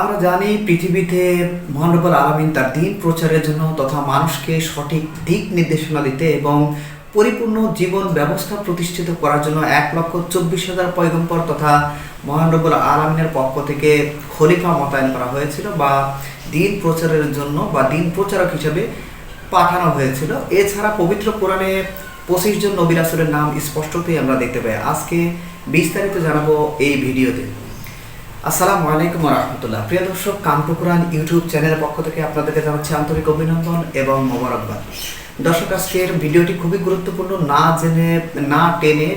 আমরা জানি পৃথিবীতে মহানবল আলামিন তার দিন প্রচারের জন্য তথা মানুষকে সঠিক দিক নির্দেশনা দিতে এবং পরিপূর্ণ জীবন ব্যবস্থা প্রতিষ্ঠিত করার জন্য এক লক্ষ চব্বিশ হাজার পয়গম্বর তথা মহানবল আলামিনের পক্ষ থেকে খলিফা মোতায়েন করা হয়েছিল বা দিন প্রচারের জন্য বা দিন প্রচারক হিসেবে পাঠানো হয়েছিল। এছাড়া পবিত্র কোরআনে পঁচিশ জন আসলের নাম স্পষ্টতই আমরা দেখতে পাই। আজকে বিস্তারিত জানাব এই ভিডিওতে। আসসালামু আলাইকুম রহমতুল্লাহ। প্রিয় দর্শক কামটু কোরআন ইউটিউব চ্যানেলের পক্ষ থেকে আপনাদেরকে জানাচ্ছি আন্তরিক অভিনন্দন এবং মোবারকবাদ। দর্শক, আজকের ভিডিওটি খুবই গুরুত্বপূর্ণ। না জেনে, না টেনে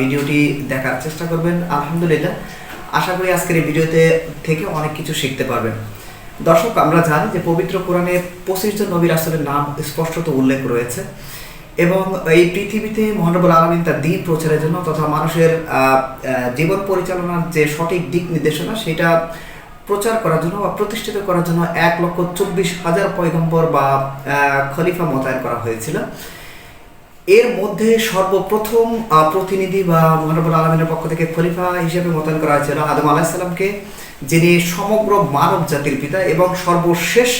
ভিডিওটি দেখার চেষ্টা করবেন। আলহামদুলিল্লাহ, আশা করি আজকের এই ভিডিওতে থেকে অনেক কিছু শিখতে পারবেন। দর্শক, আমরা জানি যে পবিত্র কোরআনে পঁচিশ জন নবীর আসলের নাম স্পষ্টত উল্লেখ রয়েছে। এবং এই পৃথিবীতে মহানবুল আলমিন তার দিন প্রচারের জন্য তথা মানুষের জীবন পরিচালনার যে সঠিক দিক নির্দেশনা, সেটা প্রচার করার জন্য বা প্রতিষ্ঠিত করার জন্য এক লক্ষ চব্বিশ হাজার পয়গম্বর বা খলিফা মোতায়েন করা হয়েছিল। এর মধ্যে সর্বপ্রথম প্রতিনিধি বা মহানবুল আলমিনের পক্ষ থেকে খলিফা হিসেবে মোতায়েন করা হয়েছিল আদম আলাহিসাল্লামকে যিনি সমগ্র মানব জাতির পিতা এবং সর্বশেষ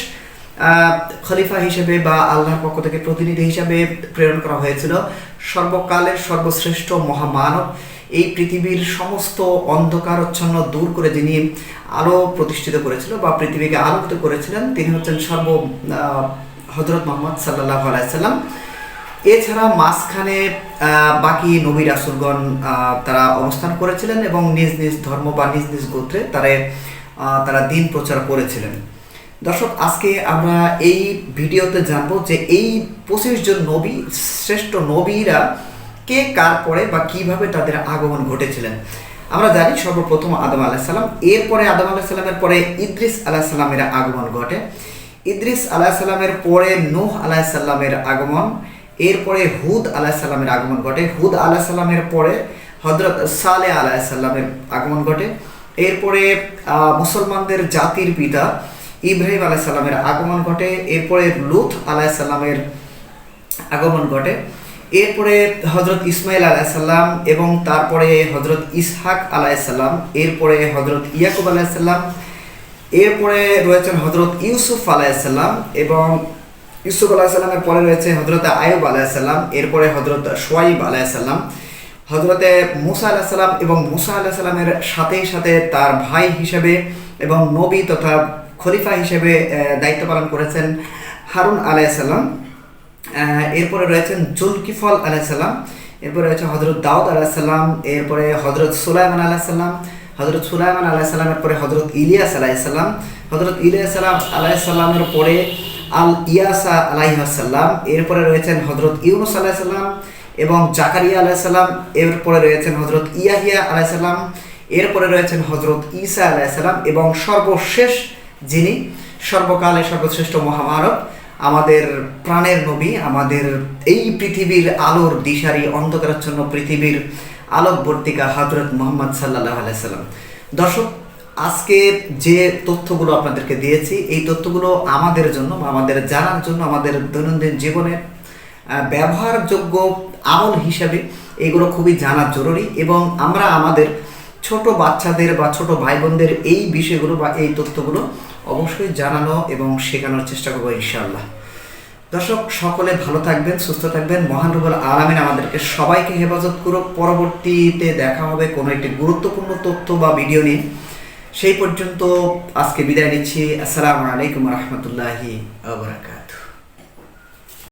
খলিফা হিসেবে বা আল্লাহর পক্ষ থেকে প্রতিনিধি হিসেবে প্রেরণ করা হয়েছিল। সর্বকালের সর্বশ্রেষ্ঠ মহামানব। এই পৃথিবীর সমস্ত অন্ধকারচ্ছন্ন দূর করে যিনি আলো প্রতিষ্ঠিত করেছিল বা পৃথিবীকে আলোকিত করেছিলেন, তিনি হচ্ছেন সর্ব হজরত মোহাম্মদ সাল্লাহ আলাইসাল্লাম এছাড়া মাঝখানে বাকি নবী রাসুলগণ তারা অবস্থান করেছিলেন এবং নিজ নিজ ধর্ম বা নিজ নিজ গোত্রে তারা তারা দিন প্রচার করেছিলেন। দর্শক, আজকে আমরা এই ভিডিওতে জানব যে এই পঁচিশ জন নবী, শ্রেষ্ঠ নবীরা কে, কার পরে বা কীভাবে তাদের আগমন ঘটেছিলেন। আমরা জানি সর্বপ্রথম আদম আলাহিসাল্লাম এরপরে আদম আলাহিসাল্লামের পরে ইদ্রিস আলাহিসাল্লামের আগমন ঘটে। ইদ্রিস আলাহিসাল্লামের পরে নূহ আলাহিসাল্লামের আগমন, এরপরে হুদ আলাহিসাল্লামের আগমন ঘটে। হুদ আলাহিসাল্লামের পরে হজরত সালে আলাহিসাল্লামের আগমন ঘটে। এরপরে মুসলমানদের জাতির পিতা ইব্রাহিম আলাহিসাল্লামের আগমন ঘটে, এরপরে লুথ আলাহিসাল্লামের আগমন ঘটে, এরপরে হজরত ইসমাইল আলাইসাল্লাম এবং তারপরে হজরত ইসহাক আলাইসাল্লাম এরপরে হজরত ইয়াকুব আলাইসাল্লাম এরপরে রয়েছেন হজরত ইউসুফ আলাইসাল্লাম এবং ইউসুফ আলাইসাল্লামের পরে রয়েছে হজরত আয়ুব আলাইসাল্লাম এরপরে হজরত সোয়াইব আলাইসাল্লাম হজরতে মুসা আলাহিসাল্লাম এবং মুসা আলাহিসাল্লামের সাথেই সাথে তার ভাই হিসেবে এবং নবী তথা খলিফা হিসেবে দায়িত্ব পালন করেছেন হারুন আলাইসাল্লাম এরপরে রয়েছেন জুলকিফল আলাইসাল্লাম এরপরে রয়েছে হজরত দাউদ আলাইসাল্লাম এরপরে হজরত সুলাইমান আলাইসাল্লাম হজরত সুলাইমান আলাইসাল্লামের পরে হজরত ইলিয়াস আলাইসাল্লাম হজরত ইলিয়াস সালাম আলাইসাল্লামের পরে আল ইয়াসা আলাইহাসাল্লাম এরপরে রয়েছেন হজরত ইউনুস আলাইসাল্লাম এবং জাকারিয়া আলাইসাল্লাম এরপরে রয়েছেন হজরত ইয়াহিয়া আলাইসাল্লাম এরপরে রয়েছেন হজরত ঈসা আলাইসাল্লাম এবং সর্বশেষ যিনি সর্বকালে সর্বশ্রেষ্ঠ মহামানব আমাদের প্রাণের নবী আমাদের এই পৃথিবীর আলোর দিশারি অন্ধকারাচ্ছন্ন পৃথিবীর আলোকবর্তিকা হজরত মোহাম্মদ সাল্লাহ আলাইসাল্লাম দর্শক আজকে যে তথ্যগুলো আপনাদেরকে দিয়েছি এই তথ্যগুলো আমাদের জন্য আমাদের জানার জন্য আমাদের দৈনন্দিন জীবনের আহ, ব্যবহারযোগ্য আমল হিসাবে এগুলো খুবই জানা জরুরি এবং আমরা আমাদের ছোট বাচ্চাদের বা ছোট ভাই বোনদের এই বিষয়গুলো বা এই তথ্যগুলো অবশ্যই জানানো এবং শেখানোর চেষ্টা করব ইনশাআল্লাহ। দর্শক, সকলে ভালো থাকবেন, সুস্থ থাকবেন। মহান রুবুল আলমিন আমাদেরকে সবাইকে হেফাজত করুক। পরবর্তীতে দেখা হবে কোনো একটি গুরুত্বপূর্ণ তথ্য বা ভিডিও নিয়ে। সেই পর্যন্ত আজকে বিদায় নিচ্ছি। আসসালামু আলাইকুম রহমতুল্লাহি আবরাকাতু